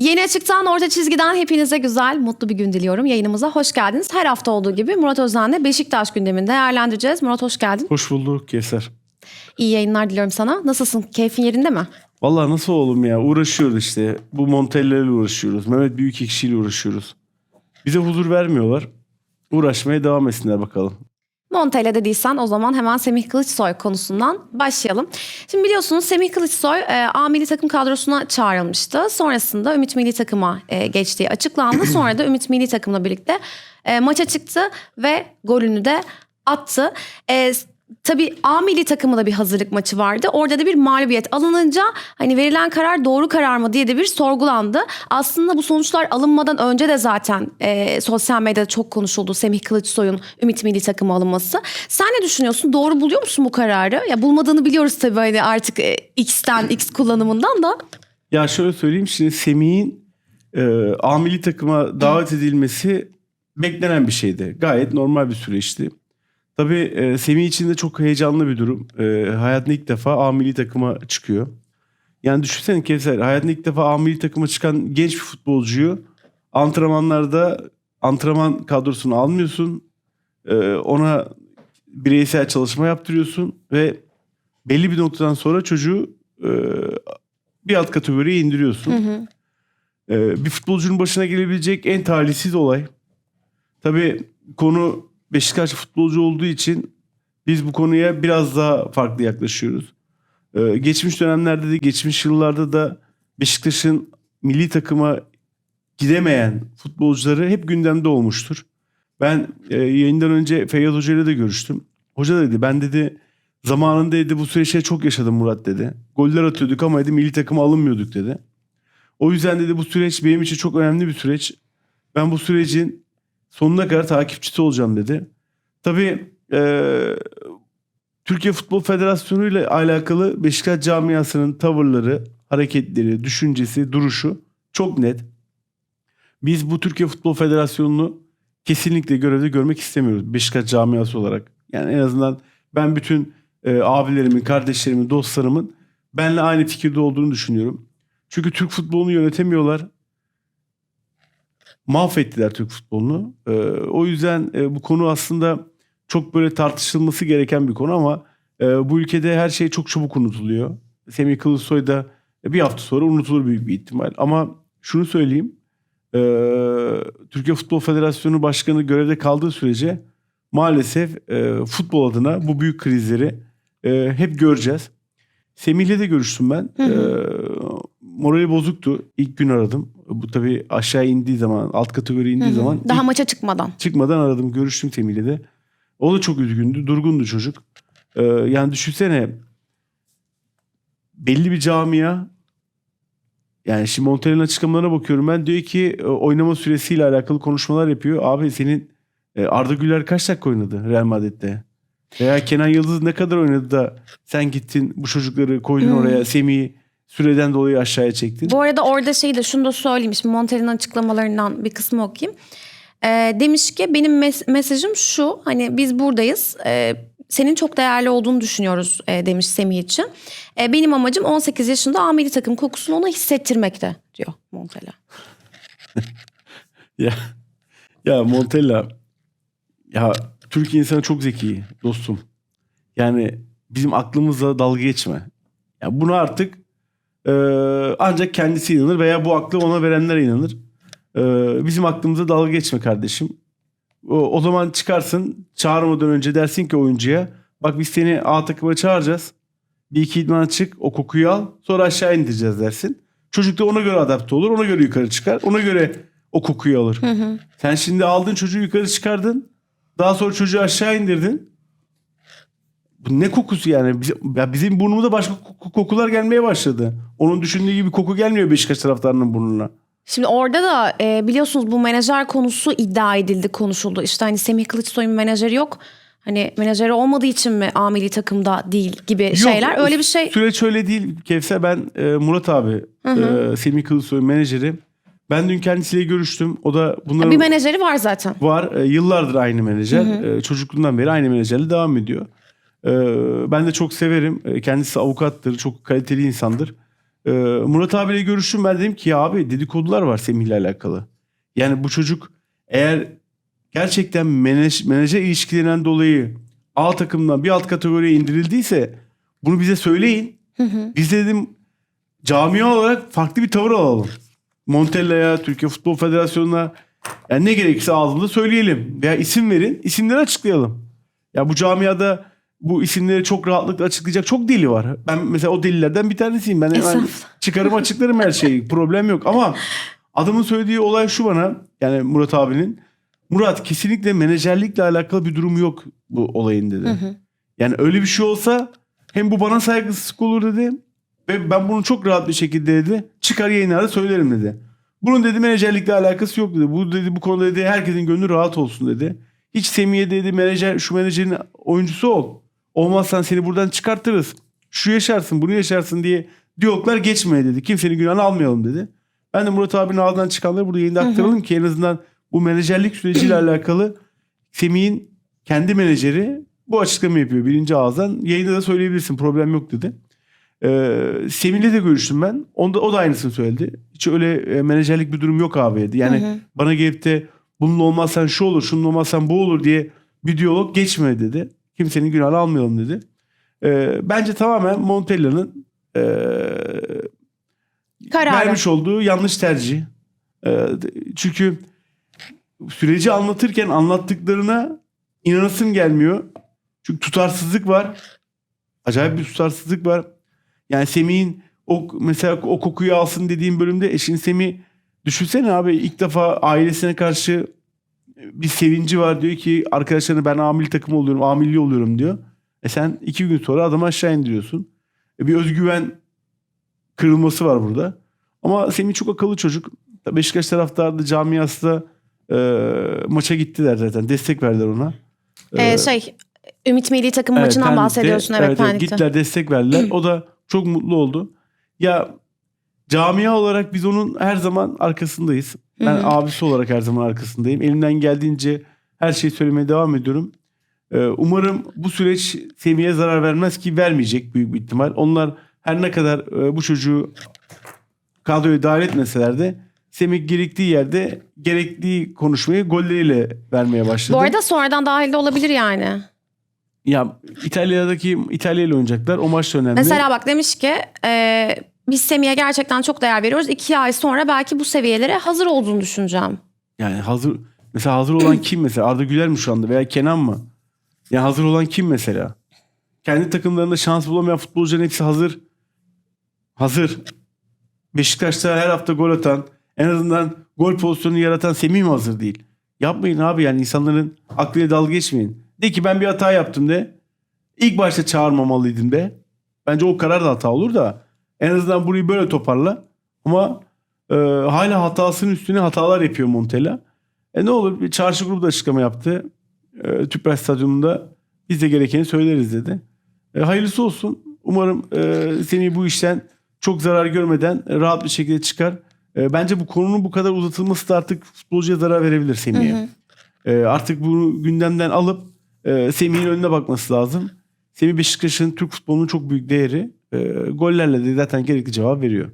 Yeni açıktan orta çizgiden hepinize güzel, mutlu bir gün diliyorum. Yayınımıza hoş geldiniz. Her hafta olduğu gibi Murat Özen'le Beşiktaş gündemini değerlendireceğiz. Murat hoş geldin. Hoş bulduk Kevser. İyi yayınlar diliyorum sana. Nasılsın? Keyfin yerinde mi? Vallahi nasıl oğlum ya uğraşıyoruz işte. Bu Montella ile uğraşıyoruz. Mehmet Büyükekşi ile uğraşıyoruz. Bize huzur vermiyorlar. Uğraşmaya devam etsinler bakalım. Montella dediysen o zaman hemen Semih Kılıçsoy konusundan başlayalım. Şimdi biliyorsunuz Semih Kılıçsoy e, A milli takım kadrosuna çağrılmıştı. Sonrasında Ümit milli takıma e, geçtiği açıklandı. Sonra da Ümit milli takımla birlikte e, maça çıktı ve golünü de attı. E, Tabii A milli takımı bir hazırlık maçı vardı. Orada da bir mağlubiyet alınınca hani verilen karar doğru karar mı diye de bir sorgulandı. Aslında bu sonuçlar alınmadan önce de zaten e, sosyal medyada çok konuşuldu Semih Kılıçsoy'un Ümit milli takımı alınması. Sen ne düşünüyorsun? Doğru buluyor musun bu kararı? Ya bulmadığını biliyoruz tabii hani artık e, X'ten X kullanımından da. Ya şöyle söyleyeyim şimdi Semih'in e, A milli takıma davet edilmesi beklenen bir şeydi. Gayet normal bir süreçti. Tabii e, Semih için de çok heyecanlı bir durum. E, hayatında ilk defa A milli takıma çıkıyor. Yani düşünsene Kevser hayatında ilk defa A milli takıma çıkan genç bir futbolcuyu antrenmanlarda antrenman kadrosunu almıyorsun. E, ona bireysel çalışma yaptırıyorsun ve belli bir noktadan sonra çocuğu e, bir alt kategoriye indiriyorsun. E, bir futbolcunun başına gelebilecek en talihsiz olay. Tabii konu Beşiktaş futbolcu olduğu için biz bu konuya biraz daha farklı yaklaşıyoruz. Ee, geçmiş dönemlerde de geçmiş yıllarda da Beşiktaş'ın milli takıma gidemeyen futbolcuları hep gündemde olmuştur. Ben e, yayından önce Feyyaz Hoca ile de görüştüm. Hoca da dedi ben dedi zamanında dedi bu süreçleri çok yaşadım Murat dedi. Goller atıyorduk ama dedi milli takıma alınmıyorduk dedi. O yüzden dedi bu süreç benim için çok önemli bir süreç. Ben bu sürecin sonuna kadar takipçisi olacağım dedi. Tabii eee, Türkiye Futbol Federasyonu ile alakalı Beşiktaş camiasının tavırları, hareketleri, düşüncesi, duruşu çok net. Biz bu Türkiye Futbol Federasyonu'nu kesinlikle görevde görmek istemiyoruz Beşiktaş camiası olarak. Yani en azından ben bütün e, abilerimin, kardeşlerimin, dostlarımın benle aynı fikirde olduğunu düşünüyorum. Çünkü Türk futbolunu yönetemiyorlar mahvettiler Türk futbolunu. Ee, o yüzden e, bu konu aslında çok böyle tartışılması gereken bir konu ama e, bu ülkede her şey çok çabuk unutuluyor. Semih Kılıçsoy da bir hafta sonra unutulur büyük bir ihtimal. Ama şunu söyleyeyim. e, Türkiye Futbol Federasyonu Başkanı görevde kaldığı sürece maalesef e, futbol adına bu büyük krizleri e, hep göreceğiz. Semih'le de görüştüm ben. Hı hı. Morali bozuktu. İlk gün aradım. Bu tabii aşağı indiği zaman, alt kategori indiği Hı hı. zaman Daha maça çıkmadan. çıkmadan aradım. Görüştüm Semih'le de. O da çok üzgündü. Durgundu çocuk. E, yani düşünsene belli bir camia yani şimdi Montella'nın açıklamalarına bakıyorum ben. Diyor ki e, oynama süresiyle alakalı konuşmalar yapıyor. Abi senin e, Arda Güler kaç dakika oynadı Real Madrid'de? Veya Kenan Yıldız ne kadar oynadı da sen gittin bu çocukları koydun Hmm. oraya Semih'i süreden dolayı aşağıya çektin. Bu arada orada şey de şunu da söyleyeyim. Şimdi Montel'in açıklamalarından bir kısmı okuyayım. Ee, demiş ki benim mes- mesajım şu. Hani biz buradayız. Ee, senin çok değerli olduğunu düşünüyoruz e, demiş Semih için. E, benim amacım 18 yaşında A milli takım kokusunu ona hissettirmekte diyor Montella. Ya, ya Montella ya Türk insanı çok zeki dostum. Yani bizim aklımızla dalga geçme. Ya bunu artık e, ancak kendisi inanır veya bu aklı ona verenler inanır. E, bizim aklımıza dalga geçme kardeşim. O, o zaman çıkarsın çağırmadan önce dersin ki oyuncuya bak biz seni A takıma çağıracağız. Bir iki idmana çık o kokuyu al sonra aşağı indireceğiz dersin. Çocuk da ona göre adapte olur ona göre yukarı çıkar ona göre o kokuyu alır. Sen şimdi aldın çocuğu yukarı çıkardın. Daha sonra çocuğu aşağı indirdin. Ne kokusu yani? Ya bizim burnumuza başka koku- kokular gelmeye başladı. Onun düşündüğü gibi koku gelmiyor Beşiktaş taraftarının burnuna. Şimdi orada da e, biliyorsunuz bu menajer konusu iddia edildi, konuşuldu. İşte hani Semih Kılıçsoy'un menajeri yok. Hani menajeri olmadığı için mi A milli takımda değil gibi şeyler. Yok, Öyle bir şey Süreç öyle değil. Kevser ben e, Murat abi, e, Semih Kılıçsoy menajeri. Ben dün kendisiyle görüştüm. O da bunların bir menajeri var zaten. var. E, yıllardır aynı menajer. E, çocukluğundan beri aynı menajerle devam ediyor. E, ben de çok severim. E, kendisi avukattır. Çok kaliteli insandır. Ee, Murat abiyle görüştüm ben dedim ki ya abi dedikodular var Semih'le alakalı. Yani bu çocuk eğer gerçekten menaj, menajer ilişkilerinden dolayı A takımdan bir alt kategoriye indirildiyse bunu bize söyleyin. Biz de dedim camia olarak farklı bir tavır alalım. Montella'ya, Türkiye Futbol Federasyonu'na yani ne gerekirse ağzımda söyleyelim. Veya isim verin, isimleri açıklayalım. Ya bu camiada bu isimleri çok rahatlıkla açıklayacak çok deli var. Ben mesela o delilerden bir tanesiyim. Ben hemen çıkarım açıklarım her şeyi. Problem yok ama adamın söylediği olay şu bana yani Murat abinin. Murat kesinlikle menajerlikle alakalı bir durum yok bu olayın dedi. Yani öyle bir şey olsa hem bu bana saygısızlık olur dedi. Ve ben bunu çok rahat bir şekilde dedi. Çıkar yayınlarda söylerim dedi. Bunun dedi menajerlikle alakası yok dedi. Bu dedi bu konuda dedi herkesin gönlü rahat olsun dedi. Hiç Semih'e dedi menajer şu menajerin oyuncusu ol. Olmazsan seni buradan çıkartırız. Şu yaşarsın bunu yaşarsın diye diyaloglar geçmeye dedi. Kimsenin günahını almayalım dedi. Ben de Murat abinin ağzından çıkanları burada yayında aktaralım ki en azından bu menajerlik süreciyle alakalı Semih'in kendi menajeri bu açıklama yapıyor birinci ağızdan. Yayında da söyleyebilirsin problem yok dedi. Ee, Semih'le de görüştüm ben. Onda, o da aynısını söyledi. Hiç öyle e, menajerlik bir durum yok abi dedi. Yani bana gelip de bununla olmazsan şu olur, şununla olmazsan bu olur diye bir diyalog geçme dedi. Kimsenin günahını almayalım dedi. Ee, bence tamamen Montella'nın e, Kararı. vermiş olduğu yanlış tercih. Ee, çünkü süreci anlatırken anlattıklarına inanasım gelmiyor. Çünkü tutarsızlık var. Acayip bir tutarsızlık var. Yani Semih'in o mesela o kokuyu alsın dediğim bölümde eşin Semih düşünsene abi ilk defa ailesine karşı bir sevinci var diyor ki arkadaşlarına ben amil takım oluyorum, amilli oluyorum diyor. E sen iki gün sonra adamı aşağı indiriyorsun. E bir özgüven kırılması var burada. Ama Semih çok akıllı çocuk. Beşiktaş taraftarı da camiası da e, maça gittiler zaten. Destek verdiler ona. Ee, şey Ümit Milli Takım Evet, maçından Pendik'te- bahsediyorsun evet, Pendik'te. Gittiler destek verdiler. o da çok mutlu oldu. Ya camia olarak biz onun her zaman arkasındayız. Ben abisi olarak her zaman arkasındayım. Elimden geldiğince her şeyi söylemeye devam ediyorum. Ee, umarım bu süreç Semih'e zarar vermez ki vermeyecek büyük bir ihtimal. Onlar her ne kadar e, bu çocuğu kadroya dahil etmeseler de Semih gerektiği yerde gerektiği konuşmayı golleriyle vermeye başladı. Bu arada sonradan dahil de olabilir yani. Ya İtalya'daki İtalya ile oynayacaklar. O maç da önemli. Mesela bak demiş ki e, biz Semih'e gerçekten çok değer veriyoruz. İki ay sonra belki bu seviyelere hazır olduğunu düşüneceğim. Yani hazır mesela hazır olan kim mesela? Arda Güler mi şu anda veya Kenan mı? Ya hazır olan kim mesela? Kendi takımlarında şans bulamayan futbolcuların hepsi hazır. Hazır. Beşiktaş'ta her hafta gol atan, en azından gol pozisyonu yaratan Semih mi hazır değil? Yapmayın abi yani insanların aklıyla dalga geçmeyin. De ki ben bir hata yaptım de. İlk başta çağırmamalıydım de. Bence o karar da hata olur da. En azından burayı böyle toparla. Ama e, hala hatasının üstüne hatalar yapıyor Montella. E ne olur bir çarşı grubu da açıklama yaptı. E, Tüpraş Stadyumunda biz de gerekeni söyleriz dedi. E, hayırlısı olsun. Umarım e, seni bu işten çok zarar görmeden e, rahat bir şekilde çıkar. E, bence bu konunun bu kadar uzatılması da artık futbolcuya zarar verebilir Semih'e. E, artık bunu gündemden alıp e, Semih'in önüne bakması lazım. Semih Beşiktaş'ın Türk futbolunun çok büyük değeri. E, gollerle de zaten gerekli cevap veriyor.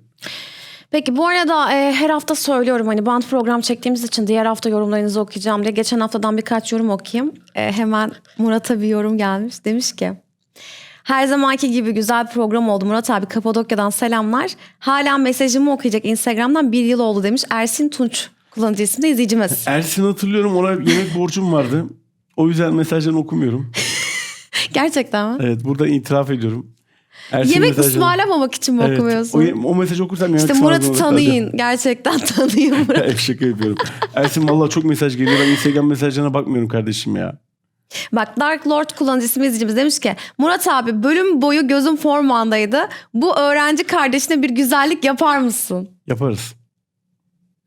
Peki bu arada e, her hafta söylüyorum hani band program çektiğimiz için diğer hafta yorumlarınızı okuyacağım diye. Geçen haftadan birkaç yorum okuyayım. E, hemen Murat'a bir yorum gelmiş. Demiş ki her zamanki gibi güzel bir program oldu. Murat abi Kapadokya'dan selamlar. Hala mesajımı okuyacak Instagram'dan bir yıl oldu demiş. Ersin Tunç kullanıcı isimde izleyicimiz. Ersin hatırlıyorum ona yemek borcum vardı. O yüzden mesajlarını okumuyorum. Gerçekten mi? Evet burada itiraf ediyorum. Ersin Yemek mesajlarını- ısmarlamamak için mi Evet, okumuyorsun? O, o mesajı okursam yemek İşte ısmarlamak Murat'ı zorunda kalacağım. tanıyın. Gerçekten tanıyın Murat'ı. Evet, Şaka yapıyorum. Ersin valla çok mesaj geliyor. Ben Instagram mesajlarına bakmıyorum kardeşim ya. Bak Dark Lord kullanıcı ismi izleyicimiz demiş ki Murat abi bölüm boyu gözüm formandaydı. Bu öğrenci kardeşine bir güzellik yapar mısın? Yaparız.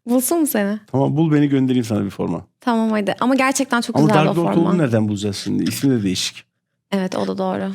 Bulsun mu seni? Tamam bul beni göndereyim sana bir forma. Tamam hadi. Ama gerçekten çok Ama güzel Dark o Lord forma. olduğunu nereden bulacağız şimdi? İsmi de değişik. Evet o da doğru.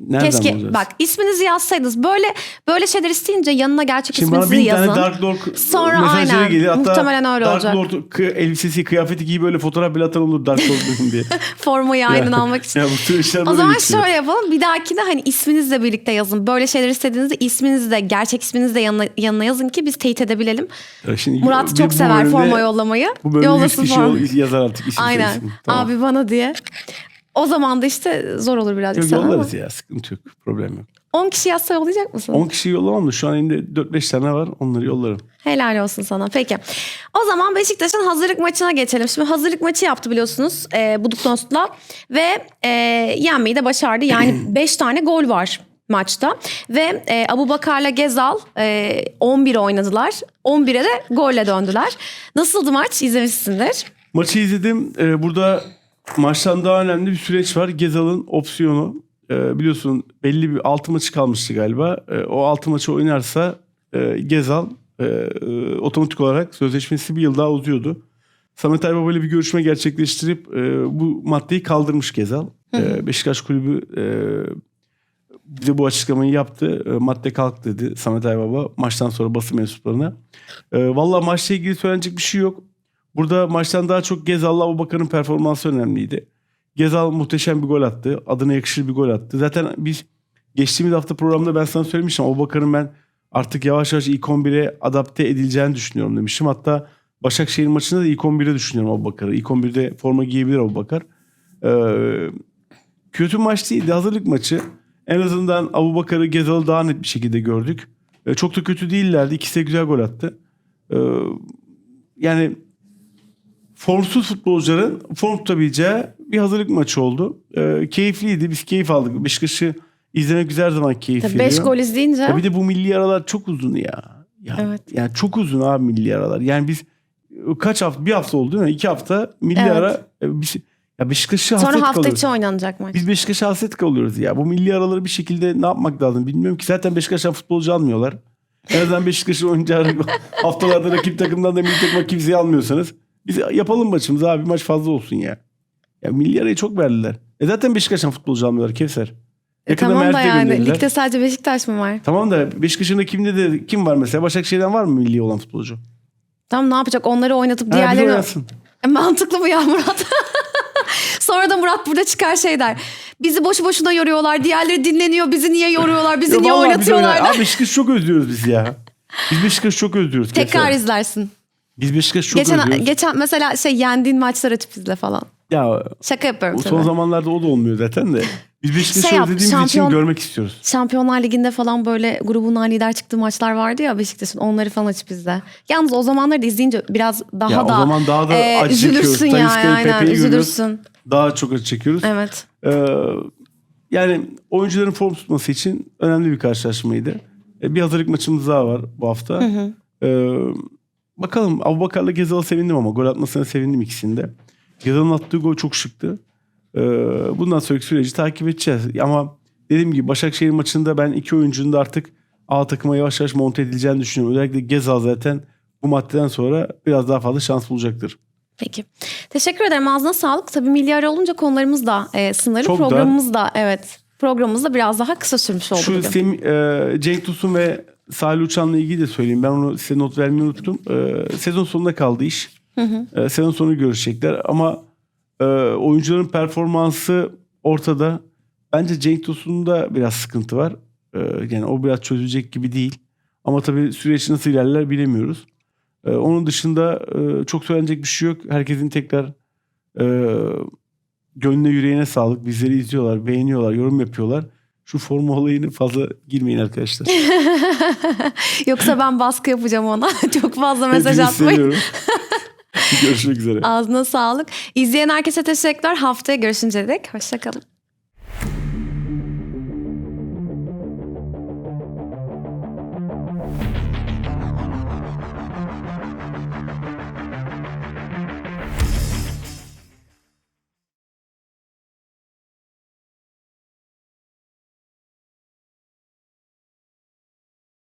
Nereden Keşke bulacağız? bak isminizi yazsaydınız. Böyle böyle şeyler isteyince yanına gerçek Şimdi bana isminizi bin yazın. tane Dark Lord Sonra mesajları aynen. gelir. Hatta Muhtemelen öyle Dark olacak. Lord kı- elbisesi, kıyafeti giyip böyle fotoğraf bile atan olur Dark Lord'un diye. Formayı aynen almak için. Ya bu tür işler O böyle zaman geçiyor. şöyle yapalım. Bir dahakine hani isminizle birlikte yazın. Böyle şeyler istediğinizde isminizi de gerçek isminizi de yanına, yanına yazın ki biz teyit edebilelim. Ya şimdi Murat çok bu sever bölümde- forma yollamayı. Bu bölümde 100 Yollasın kişi forma. yol- yazar artık isim Aynen. Tamam. Abi bana diye. O zaman da işte zor olur birazcık Yok, sana ama. yollarız ya sıkıntı yok. Problem yok. 10 kişi yazsa yollayacak mısın? 10 kişi yollamam da şu an elimde 4-5 tane var. Onları yollarım. Helal olsun sana. Peki. O zaman Beşiktaş'ın hazırlık maçına geçelim. Şimdi hazırlık maçı yaptı biliyorsunuz e, Buduknost'la ve e, yenmeyi de başardı. Yani 5 tane gol var maçta ve e, Abu Bakar'la Gezal e, 11 oynadılar. 11'e de golle döndüler. Nasıldı maç? İzlemişsindir. Maçı izledim. Ee, burada maçtan daha önemli bir süreç var. Gezal'ın opsiyonu. Ee, biliyorsun belli bir altı maçı kalmıştı galiba. Ee, o altı maçı oynarsa e, Gezal e, e, otomatik olarak sözleşmesi bir yıl daha uzuyordu. Samet Aybaba ile bir görüşme gerçekleştirip e, bu maddeyi kaldırmış Gezal. E, Beşiktaş Kulübü e, bize bu açıklamayı yaptı. E, madde kalk dedi Samet Aybaba maçtan sonra basın mensuplarına. E, Valla maçla ilgili söylenecek bir şey yok. Burada maçtan daha çok Gezal'la Abubakar'ın performansı önemliydi. Gezal muhteşem bir gol attı. Adına yakışır bir gol attı. Zaten biz geçtiğimiz hafta programda ben sana söylemiştim. Abubakar'ın ben artık yavaş yavaş ilk 11'e adapte edileceğini düşünüyorum demiştim. Hatta Başakşehir maçında da ilk 11'e düşünüyorum Abubakar'ı. İlk 11'de forma giyebilir Abubakar. Ee, kötü maç değildi. Hazırlık maçı. En azından Abubakar'ı Gezal'ı daha net bir şekilde gördük. Ee, çok da kötü değillerdi. İkisi de güzel gol attı. Ee, yani formsuz futbolcuların form tutabileceği bir hazırlık maçı oldu. Ee, keyifliydi. Biz keyif aldık. Beşiktaş'ı izlemek güzel zaman keyif Tabii veriyor. 5 gol izleyince. Ya bir de bu milli aralar çok uzun ya. ya Evet. Yani çok uzun abi milli aralar. Yani biz kaç hafta? Bir hafta oldu değil mi? İki hafta milli Evet. ara. e, Biz, ya Beşiktaş'a Sonra hafta kalıyoruz. içi oynanacak maç. Biz Beşiktaş'a hasret kalıyoruz ya. Bu milli araları bir şekilde ne yapmak lazım bilmiyorum ki. Zaten Beşiktaş'tan futbolcu almıyorlar. En azından Beşiktaş'ın oyuncağı haftalarda rakip takımdan da milli takıma kimseyi almıyorsanız biz yapalım maçımızı abi maç fazla olsun ya. Ya milli arayı çok verdiler. E zaten Beşiktaş'tan futbolcu almıyorlar Kevser. E Yakında tamam da Mert'e yani gönderirler. ligde sadece Beşiktaş mı var? Tamam da Beşiktaş'ın kimde de kim var mesela? Başakşehir'den var mı milli olan futbolcu? Tamam ne yapacak? Onları oynatıp Ha, oynasın. E, mantıklı bu ya Murat. Sonra da Murat burada çıkar şey der. Bizi boşu boşuna yoruyorlar. Diğerleri dinleniyor. Bizi niye yoruyorlar? Bizi Ya niye vallahi biz oynatıyorlar? oynar- Abi Beşiktaş'ı çok özlüyoruz biz ya. Biz Beşiktaş'ı çok özlüyoruz. Tekrar Kevser. izlersin. Biz Beşiktaş'ı çok geçen özlüyoruz. geçen mesela şey yendiğin maçlar açıp izle falan. Ya Şaka yapıyorum son tabii. zamanlarda o da olmuyor zaten de. Biz Beşiktaş'ı Şey yap, özlediğimiz şampiyon- için görmek istiyoruz. Şampiyonlar Ligi'nde falan böyle grubundan lider çıktığı maçlar vardı ya Beşiktaş'ın. Onları falan açıp izle. Yalnız o zamanları da izleyince biraz daha Ya o da, zaman daha da e, acı çekiyoruz. üzülürsün yani. Talisca'yı, Aynen Pepe'yi görüyoruz. üzülürsün. Daha çok acı çekiyoruz. Evet. Ee, yani oyuncuların form tutması için önemli bir karşılaşmaydı. Ee, bir hazırlık maçımız daha var bu hafta. Ee, bakalım Abubakar'la Gezal'a sevindim ama gol atmasına sevindim ikisinde. Gezal'ın attığı gol çok şıktı. Ee, bundan sonraki süreci takip edeceğiz. Ama dediğim gibi Başakşehir maçında ben iki oyuncunun da artık A takıma yavaş yavaş monte edileceğini düşünüyorum. Özellikle Gezal zaten bu maddeden sonra biraz daha fazla şans bulacaktır. Peki. Teşekkür ederim. Ağzına sağlık. Tabii milli ara olunca konularımız da e, sınırlı. Çok. Programımız da evet. Programımız da biraz daha kısa sürmüş oldu Şu bugün. Sem, e, Cenk Tosun ve Salih Uçan'la ilgili de söyleyeyim. Ben onu size not vermeyi unuttum. E, sezon sonunda kaldı iş. E, sezon sonu görüşecekler ama e, oyuncuların performansı ortada. Bence Cenk Tosun'da biraz sıkıntı var. E, yani o biraz çözülecek gibi değil. Ama tabii süreç nasıl ilerler bilemiyoruz. E, onun dışında e, çok söylenecek bir şey yok. Herkesin tekrar e, gönlüne yüreğine sağlık. Bizleri izliyorlar, beğeniyorlar, yorum yapıyorlar. Şu forma olayını fazla girmeyin arkadaşlar. Yoksa ben baskı yapacağım ona. Çok fazla mesaj Hepinizi atmayın. seviyorum. Görüşmek üzere. Ağzına sağlık. İzleyen herkese teşekkürler. Haftaya görüşünceye dek. Hoşçakalın.